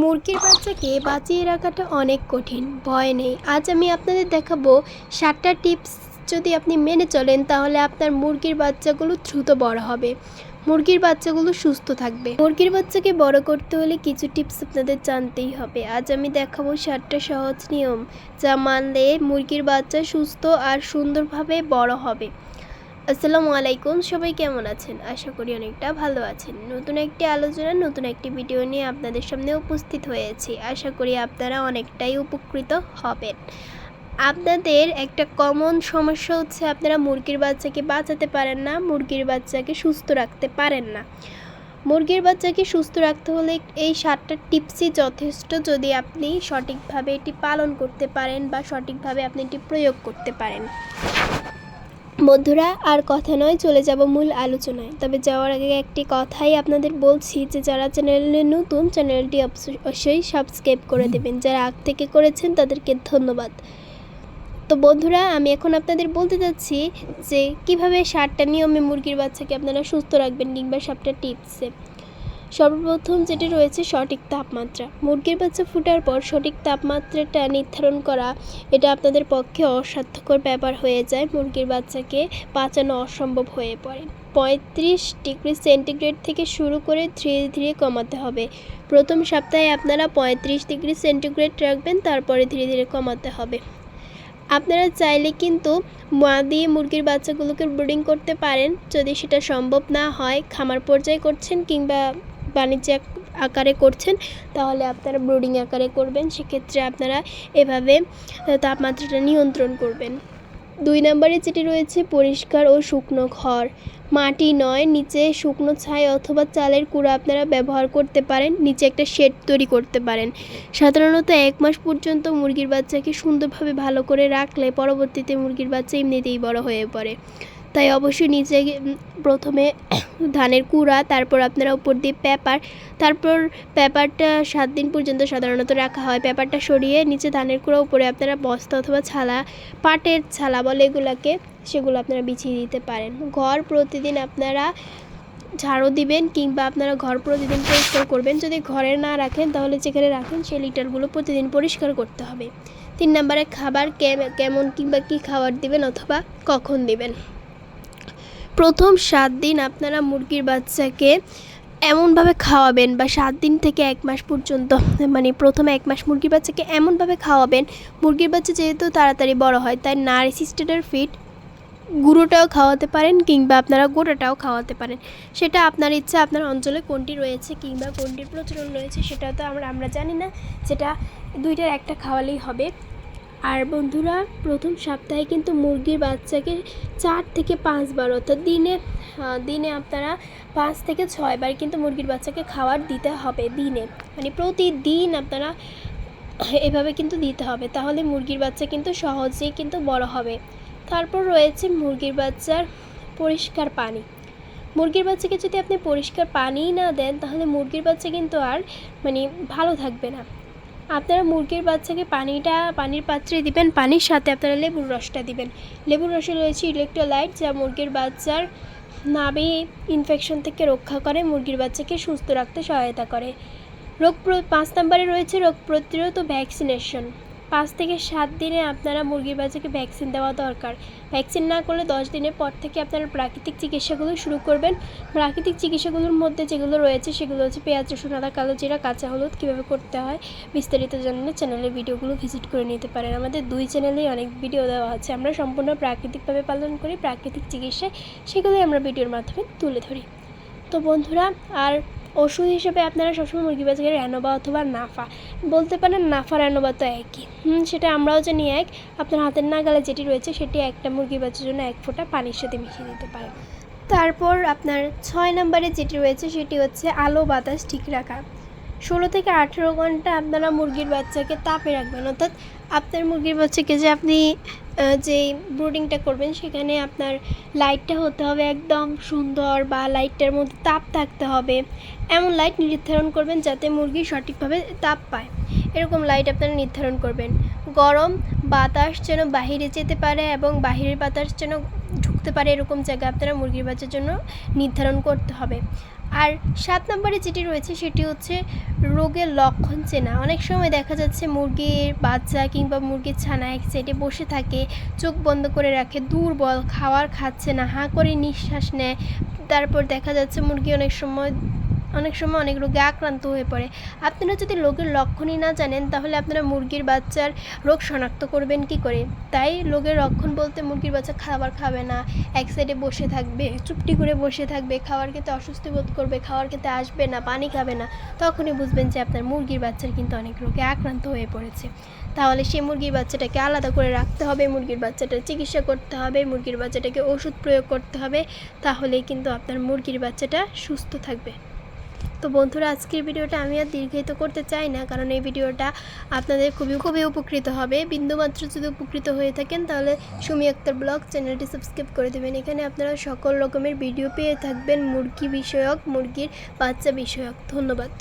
মুরগির বাচ্চাকে বাঁচিয়ে রাখাটা অনেক কঠিন, ভয় নেই। আজ আমি আপনাদের দেখাবো সাতটা টিপস যদি আপনি মেনে চলেন, তাহলে আপনার মুরগির বাচ্চাগুলো দ্রুত বড় হবে। মুরগির বাচ্চাগুলো সুস্থ থাকবে। মুরগির বাচ্চাকে বড় করতে হলে কিছু টিপস আপনাদের জানতেই হবে। আজ আমি দেখাবো সাতটা সহজ নিয়ম, যা মানলে মুরগির বাচ্চা সুস্থ আর সুন্দরভাবে বড় হবে। আসসালামু আলাইকুম, সবাই কেমন আছেন? আশা করি অনেকটা ভালো আছেন। নতুন একটি আলোচনা, নতুন একটি ভিডিও নিয়ে আপনাদের সামনে উপস্থিত হয়েছি। আশা করি আপনারা অনেকটাই উপকৃত হবেন। আপনাদের একটা কমন সমস্যা হচ্ছে, আপনারা মুরগির বাচ্চাকে বাঁচাতে পারেন না, মুরগির বাচ্চাকে সুস্থ রাখতে পারেন না। মুরগির বাচ্চাকে সুস্থ রাখতে হলে এই সাতটা টিপসই যথেষ্ট যদি আপনি সঠিকভাবে এটি পালন করতে পারেন বা সঠিকভাবে আপনি এটি প্রয়োগ করতে পারেন। বন্ধুরা, আর কথা নয়, চলে যাব মূল আলোচনায়। তবে যাওয়ার আগে একটি কথাই আপনাদের বলছি যে, যারা চ্যানেলে নতুন, চ্যানেলটি অবশ্যই সাবস্ক্রাইব করে দেবেন। যারা আগ থেকে করেছেন, তাদেরকে ধন্যবাদ। তো বন্ধুরা, আমি এখন আপনাদের বলতে চাচ্ছি যে, কীভাবে সারটা নিয়মে মুরগির বাচ্চাকে আপনারা সুস্থ রাখবেন কিংবা সাপটা টিপসে। সর্বপ্রথম যেটি রয়েছে সঠিক তাপমাত্রা। মুরগির বাচ্চা ফোটার পর সঠিক তাপমাত্রাটা নির্ধারণ করা, এটা আপনাদের পক্ষে অসাধ্যকর ব্যাপার হয়ে যায়। মুরগির বাচ্চাকে বাঁচানো অসম্ভব হয়ে পড়ে। পঁয়ত্রিশ ডিগ্রি সেন্টিগ্রেড থেকে শুরু করে ধীরে ধীরে কমাতে হবে। প্রথম সপ্তাহে আপনারা পঁয়ত্রিশ ডিগ্রি সেন্টিগ্রেড রাখবেন, তারপরে ধীরে ধীরে কমাতে হবে। আপনারা চাইলে কিন্তু মা দিয়ে মুরগির বাচ্চাগুলোকে ব্রিডিং করতে পারেন। যদি সেটা সম্ভব না হয়, খামার পর্যায়ে করছেন কিংবা বাণিজ্য আকারে করছেন, তাহলে আপনারা ব্রিডিং আকারে করবেন। সেক্ষেত্রে আপনারা এভাবে তাপমাত্রাটা নিয়ন্ত্রণ করবেন। দুই নম্বরে যেটি রয়েছে, পরিষ্কার ও শুকনো ঘর মাটি নয়, নিচে শুকনো ছাই অথবা চালের কুড়া আপনারা ব্যবহার করতে পারেন, নিচে একটা শেড তৈরি করতে পারেন। সাধারণত এক মাস পর্যন্ত মুরগির বাচ্চাকে সুন্দরভাবে ভালো করে রাখলে পরবর্তীতে মুরগির বাচ্চা এমনিতেই বড় হয়ে পড়ে। তাই অবশ্যই নিচে প্রথমে ধানের কুড়া, তারপর আপনারা উপর দিয়ে পেপার, তারপর পেপারটা সাত দিন পর্যন্ত সাধারণত রাখা হয়। পেপারটা সরিয়ে নিচে ধানের কুড়া, উপরে আপনারা বস্তা অথবা ছালা, পাটের ছালা বলে এগুলাকে, সেগুলো আপনারা বিছিয়ে দিতে পারেন। ঘর প্রতিদিন আপনারা ঝাড়ু দিবেন কিংবা আপনারা ঘর প্রতিদিন পরিষ্কার করবেন। যদি ঘরে না রাখেন, তাহলে যেখানে রাখেন, সেই লিটারগুলো প্রতিদিন পরিষ্কার করতে হবে। তিন নম্বরে খাবার কেমন কিংবা কী খাবার দিবেন অথবা কখন দিবেন? প্রথম সাত দিন আপনারা মুরগির বাচ্চাকে এমনভাবে খাওয়াবেন বা সাত দিন থেকে এক মাস পর্যন্ত মানে প্রথমে এক মাস মুরগির বাচ্চাকে এমনভাবে খাওয়াবেন, মুরগির বাচ্চা যেহেতু তাড়াতাড়ি বড় হয়, তাই নারিসিস্টেডের ফিট গুঁড়োটাও খাওয়াতে পারেন কিংবা আপনারা গোটাটাও খাওয়াতে পারেন। সেটা আপনার ইচ্ছা, আপনার অঞ্চলে কোনটি রয়েছে কিংবা কোনটির প্রচলন রয়েছে সেটা তো আমরা আমরা জানি না। সেটা দুইটার একটা খাওয়ালেই হবে। আর বন্ধুরা, প্রথম সপ্তাহে কিন্তু মুরগির বাচ্চাকে চার থেকে পাঁচবার, অর্থাৎ দিনে দিনে আপনারা পাঁচ থেকে ছয়বার কিন্তু মুরগির বাচ্চাকে খাবার দিতে হবে দিনে। মানে প্রতিদিন আপনারা এভাবে কিন্তু দিতে হবে, তাহলে মুরগির বাচ্চা কিন্তু সহজেই কিন্তু বড় হবে। তারপর রয়েছে মুরগির বাচ্চার পরিষ্কার পানি। মুরগির বাচ্চাকে যদি আপনি পরিষ্কার পানিই না দেন, তাহলে মুরগির বাচ্চা কিন্তু আর মানে ভালো থাকবে না। আপনারা মুরগির বাচ্চাকে পানিটা, পানির পাত্রে দিবেন, পানির সাথে আপনারা লেবুর রসটা দিবেন। লেবুর রসে রয়েছে ইলেকট্রোলাইট যা মুরগির বাচ্চার নাভি ইনফেকশন থেকে রক্ষা করে, মুরগির বাচ্চাকে সুস্থ রাখতে সহায়তা করে। রোগ পাঁচ নম্বরে রয়েছে রোগ প্রতিরোধ ও ভ্যাকসিনেশন পাঁচ থেকে সাত দিনে আপনারা মুরগির বাচ্চাকে ভ্যাকসিন দেওয়া দরকার। ভ্যাকসিন না করলে দশ দিনের পর থেকে আপনারা প্রাকৃতিক চিকিৎসাগুলো শুরু করবেন। প্রাকৃতিক চিকিৎসাগুলোর মধ্যে যেগুলো রয়েছে সেগুলো হচ্ছে পেঁয়াজ, রসুন, আদা, কালো জিরা, কাঁচা হলুদ কীভাবে করতে হয় বিস্তারিত জানলে চ্যানেলের ভিডিওগুলো ভিজিট করে নিতে পারেন। আমাদের দুই চ্যানেলেই অনেক ভিডিও দেওয়া আছে। আমরা সম্পূর্ণ প্রাকৃতিকভাবে পালন করি, প্রাকৃতিক চিকিৎসায় সেগুলোই আমরা ভিডিওর মাধ্যমে তুলে ধরি। তো বন্ধুরা, আর ওষুধ হিসেবে আপনারা সবসময় মুরগি বাচ্চাকে র্যানোবা অথবা নাফা বলতে পারেন নাফার তো একই। হুম, সেটা আমরাও জানি এক। আপনার হাতের নাগালে যেটি রয়েছে সেটি একটা মুরগি বাচ্চার জন্য এক ফোঁটা পানির সাথে মিশিয়ে দিতে পারেন। তারপর আপনার ছয় নম্বরে যেটি রয়েছে সেটি হচ্ছে আলো বাতাস ঠিক রাখা। ষোলো থেকে আঠেরো ঘণ্টা আপনারা মুরগির বাচ্চাকে তাপে রাখবেন। অর্থাৎ আপনার মুরগির বাচ্চাকে যে আপনি আহ, যে ব্রুডিংটা করবেন সেখানে আপনার লাইটটা হতে হবে একদম সুন্দর বা লাইটটার মধ্যে তাপ থাকতে হবে। এমন লাইট নির্ধারণ করবেন যাতে মুরগি সঠিকভাবে তাপ পায়। এরকম লাইট আপনারা নির্ধারণ করবেন। গরম বাতাস যেন বাহিরে যেতে পারে এবং বাহিরের বাতাস যেন ঢুকতে পারে এরকম জায়গা আপনারা মুরগির বাচ্চার জন্য নির্ধারণ করতে হবে। আর সাত নম্বরে যেটি রয়েছে সেটি হচ্ছে রোগের লক্ষণ চেনা। অনেক সময় দেখা যাচ্ছে মুরগির বাচ্চা কিংবা মুরগির ছানা এক সাইডে বসে থাকে, চোখ বন্ধ করে রাখে, দুর্বল, খাওয়ার খাচ্ছে না, হাঁ করে নিঃশ্বাস নেয়। তারপর দেখা যাচ্ছে মুরগি অনেক সময় অনেক সময় অনেক রোগে আক্রান্ত হয়ে পড়ে। আপনারা যদি রোগের লক্ষণই না জানেন, তাহলে আপনারা মুরগির বাচ্চার রোগ শনাক্ত করবেন কি করে? তাই রোগের লক্ষণ বলতে মুরগির বাচ্চা খাবার খাবে না, এক সাইডে বসে থাকবে, চুপটি করে বসে থাকবে, খাওয়ার খেতে অস্বস্তি বোধ করবে, খাওয়ার খেতে আসবে না, পানি খাবে না, তখনই বুঝবেন যে আপনার মুরগির বাচ্চার কিন্তু অনেক রোগে আক্রান্ত হয়ে পড়েছে। তাহলে সেই মুরগির বাচ্চাটাকে আলাদা করে রাখতে হবে, মুরগির বাচ্চাটার চিকিৎসা করতে হবে, মুরগির বাচ্চাটাকে ওষুধ প্রয়োগ করতে হবে, তাহলেই কিন্তু আপনার মুরগির বাচ্চাটা সুস্থ থাকবে। তো বন্ধুরা, আজকের ভিডিওটা আমি আর দীর্ঘায়িত করতে চাই না, কারণ এই ভিডিওটা আপনাদের খুবই খুবই উপকৃত হবে। বিন্দুমাত্র যদি উপকৃত হয়ে থাকেন, তাহলে সুমি আক্তার ব্লগ চ্যানেলটি সাবস্ক্রাইব করে দেবেন। এখানে আপনারা সকল রকমের ভিডিও পেয়ে থাকবেন, মুরগি বিষয়ক, মুরগির বাচ্চা বিষয়ক। ধন্যবাদ।